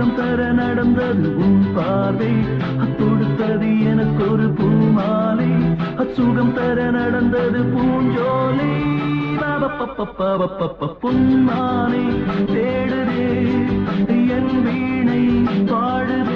சுகம் தர நடந்தது உன் பார்வை. கொடுத்தது எனக்கு ஒரு பூமாலை. அச்சுகம் தர நடந்தது பூஞ்சோலை. பொன்மானை தேடுதே என் வீணை பாடுதே.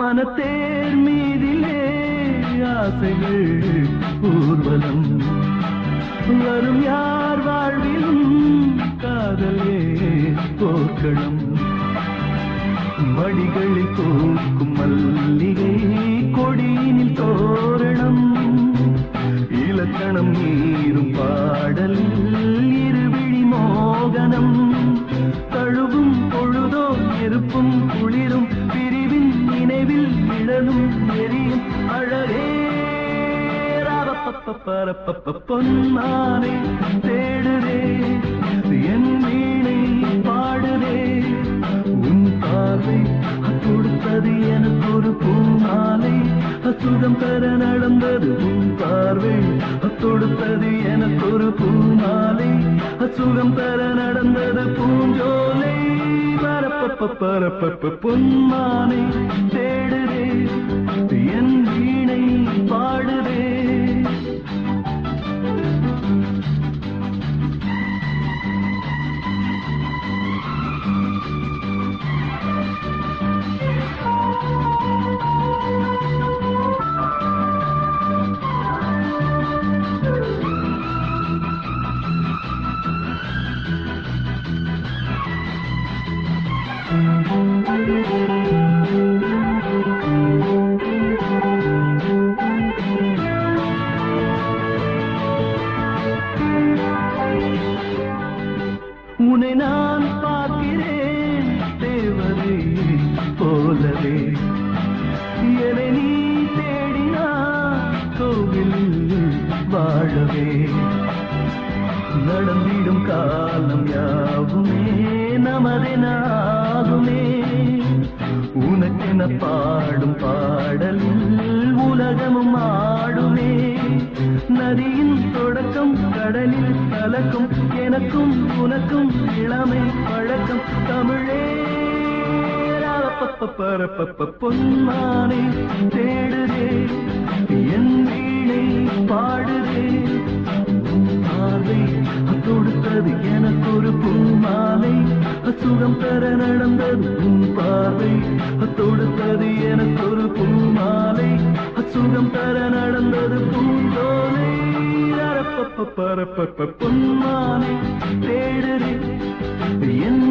மனத்தேர் மீதிலே ஆசைகள் ஊர்வலம். வரும் யார் வாழ்விலும் காதலே போர்க்களம். மடிகளில் போக்கும் மல்லிகை கொடியினில் தோரணம். இலக்கணம் நீரும் பாடலில் பரப்பப்ப பொன்மானை தேடுதே என் வீணை பாடுதே. உன் பார்வை கொடுத்தது எனக்கு ஒரு பூமாலை. சுதம் பெற நடந்தது உன் பார்வை கொடுத்தது எனக்கு ஒரு பூமாலை. சுகம் பெற நடந்தது பூஞ்சோலை. பரப்பப்ப பரப்பப்ப பொன்னானே உன்னை நான் பார்க்கிறேன் தேவதை போலவே. என்னை நீ தேடினா கோவில் வாழவே. நடந்திடும் காலம் யாவுமே நமதெனாகுமே உனக்கென பாடும் பாடலில் உலகமும் ஆடுமே நதியின் தொடக்கம் கடலில் கலக்கும் எனக்கும் உனக்கும் இளமை பழக்கம். தமிழே பரப்பப்ப பொன்மானை தேடுதே என் வீணை பாடுதே. உன் பார்வை கொடுத்தது எனக்கு ஒரு பூமாலை. சுகம் பெற நடந்தது உன் பார்வை. தொடுத்தது எனக்கு ஒரு பூமாலை. சுகம் பெற நடந்தது பூ பரப்பப்ப பரப்பப்ப பொன்மானை தேடுதே என்